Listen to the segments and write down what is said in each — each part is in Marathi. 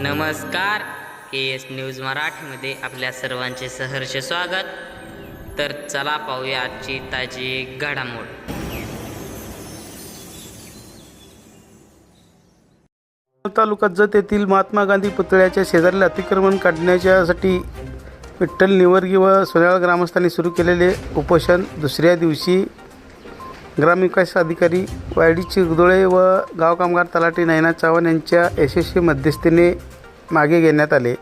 नमस्कार के एस न्यूज मराठीमध्ये आपल्या सर्वांचे सहर्ष स्वागत. तर चला पाहूया आजची ताजी घडामोड. तालुक्यात जत येथील महात्मा गांधी पुतळ्याच्या शेजारील अतिक्रमण काढण्याच्यासाठी विठ्ठल निवर्गी व सोन्याळ ग्रामस्थांनी सुरू केलेले उपोषण दुसऱ्या दिवशी ग्रामविकास अधिकारी वायडी चिरदोळे व गाव कामगार तलाठी नयना चव्हाण यांच्या यशस्वी मध्यस्थीने मागे घेण्यात आले.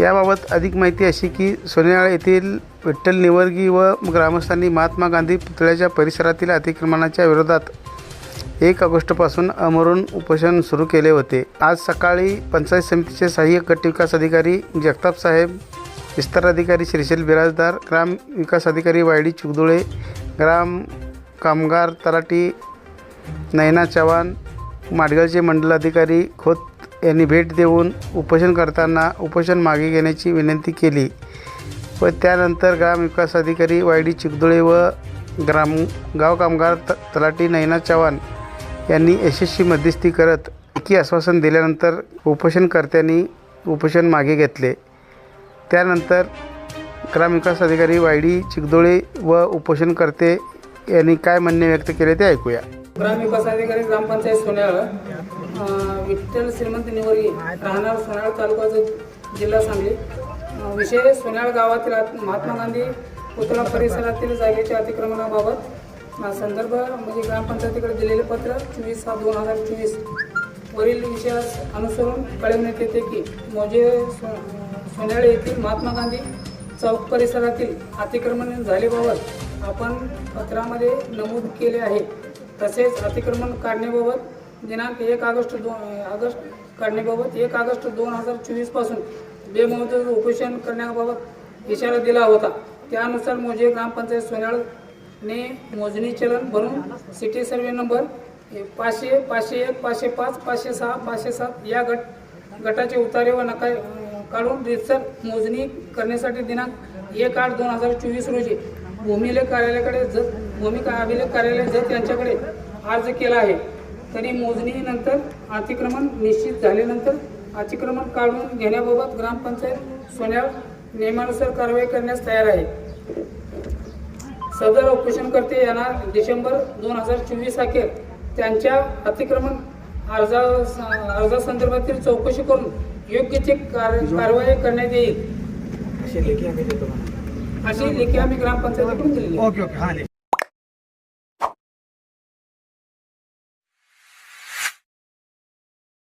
याबाबत अधिक माहिती अशी की सोनेयाळ येथील विठ्ठल निवर्गी व ग्रामस्थांनी महात्मा गांधी पुतळ्याच्या परिसरातील अतिक्रमणाच्या विरोधात एक ऑगस्टपासून अमरून उपोषण सुरू केले होते. आज सकाळी पंचायत समितीचे सहाय्यक गट विकास अधिकारी जगताप साहेब विस्तार अधिकारी श्रीशैल बिराजदार ग्राम विकास अधिकारी वायडी चुगदुळे ग्राम कामगार तलाठी नयना चव्हाण माडगळचे मंडल अधिकारी खोत यांनी भेट देऊन उपोषण करताना उपोषण मागे घेण्याची विनंती केली व त्यानंतर ग्रामविकास अधिकारी वाय डी चिकदुळे व ग्राम गाव कामगार त तलाठी नयना चव्हाण यांनी यशस्वी मध्यस्थी करत एकी आश्वासन दिल्यानंतर उपोषणकर्त्यांनी उपोषण मागे घेतले. त्यानंतर ग्रामविकास अधिकारी वाय डी चिकदोळे व उपोषणकर्ते यांनी काय म्हणणे व्यक्त केले ते ऐकूया. ग्रामविकास अधिकारी ग्रामपंचायत सोन्याळ विठ्ठल श्रीमंत निवरी राहणार सोनाळ तालुका जिल्हा सांगली. विषय सोन्याळ गावातील महात्मा गांधी पुतळा परिसरातील जागेच्या अतिक्रमणाबाबत. संदर्भ म्हणजे ग्रामपंचायतीकडे दिलेले पत्र चोवीस सात दोन हजार चोवीस. वरील विषयास अनुसरून कळविण्यात येते की मोजे सो सोन्याळे येथील महात्मा गांधी चौक परिसरातील अतिक्रमण झालेबाबत आपण पत्रामध्ये नमूद केले आहे. तसेच अतिक्रमण काढण्याबाबत दिनांक एक ऑगस्ट दोन ऑगस्ट काढण्याबाबत एक ऑगस्ट दोन हजार चोवीसपासून बेमुदत उपोषण करण्याबाबत इशारा दिला होता. त्यानुसार मोजे ग्रामपंचायत सोन्याळने मोजणी चलन भरून सिटी सर्वे नंबर पाचशे पाचशे एक पाचशे पाच पाचशे सहा पाचशे सात या गट गटाचे उतारे व नका काढून रितसर मोजणी करण्यासाठी दिनांक एक आठ दोन हजार चोवीस रोजी भूमिलेख कार्यालयाकडे जर भूमी अभिलेख कार्यालय जर त्यांच्याकडे अर्ज केला आहे. तरी मोजणीनंतर अतिक्रमण निश्चित झाल्यानंतर अतिक्रमण काढून घेण्याबाबत ग्रामपंचायत सोन्या नियमानुसार कारवाई करण्यास तयार आहे. सदर उपोषणकर्ते यांना डिसेंबर दोन हजार चोवीस अखेर त्यांच्या अतिक्रमण अर्जा अर्जासंदर्भातील चौकशी करून योग्य ती कार- कारवाई करण्यात येईल. अशी लेखी आम्ही ग्रामपंचायतीकडून दिलेली ओके ओके. हां